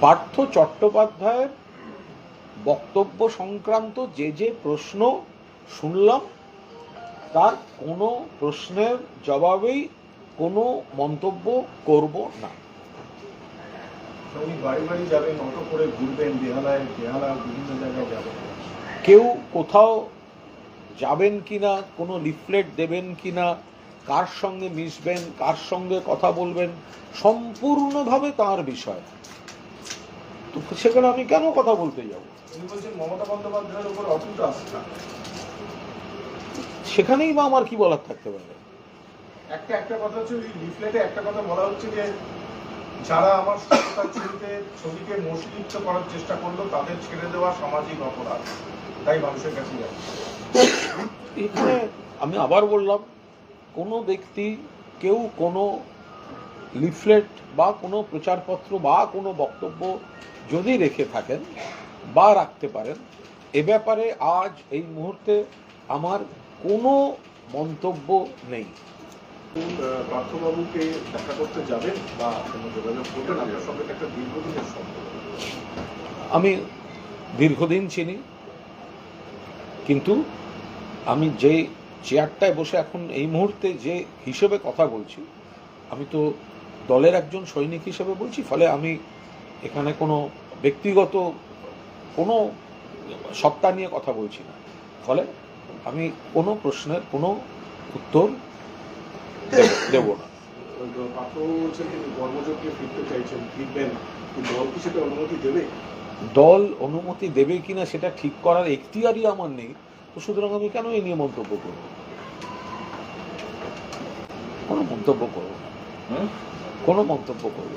পার্থ চট্টোপাধ্যায়ের বক্তব্য সংক্রান্ত যে যে প্রশ্ন শুনলাম তার কোনো প্রশ্নের জবাবেই কোনো মন্তব্য করব না। কেউ কোথাও যাবেন কিনা কোনো লিফলেট দেবেন কিনা কার সঙ্গে মিশবেন কার সঙ্গে কথা বলবেন সম্পূর্ণভাবে তার বিষয় তো সেখানে আমি কেন কথা বলতে যাব? মমতা বন্দ্যোপাধ্যায়ের উপর অটুট আস্থা। সেখানেই বা আমার কি বলার থাকতে পারে? একটা একটা কথা হচ্ছে ওই লিফলেটে একটা কথা বলা হচ্ছে যে যারা আমার সততার ছবিতে ছবিকে মসলিপ্ত করার চেষ্টা করল তাদের ছেড়ে দেওয়া সামাজিক অপরাধ। তাই মানুষের কাছে যাচ্ছে এখানে আমি আবার বললাম কোনো ব্যক্তি কেউ কোনো লিফলেট বা কোনো প্রচারপত্র বা কোনো বক্তব্য যদি রেখে থাকেন বা রাখতে পারেন এ ব্যাপারে আজ এই মুহূর্তে আমার কোনো মন্তব্য নেই। পার্থবাবুকে দেখা করতে যাবেন বা কোনো যোগাযোগ করবেন আপনার সঙ্গে একটা দীর্ঘদিনের সম্পর্ক। আমি দীর্ঘদিন চিনি কিন্তু আমি যে চেয়ারটায় বসে এখন এই মুহূর্তে যে হিসেবে কথা বলছি আমি তো দলের একজন সৈনিক হিসেবে বলছি ফলে আমি এখানে কোনো ব্যক্তিগত কোনো সত্তা নিয়ে কথা বলছি না। ফলে আমি কোনো প্রশ্নের কোনো উত্তর দেব- না। পার্থবাবু বলছেন তিনি ফিরতে চাইছেন ফিরবেন দল অনুমতি দেবে? দল অনুমতি দেবে কিনা সেটা ঠিক করার এখতিয়ারই আমার নেই তো সুতরাং আমি কেন এই নিয়ে মন্তব্য করব? কোনো মন্তব্য করব না। কোনো মন্তব্য করব না।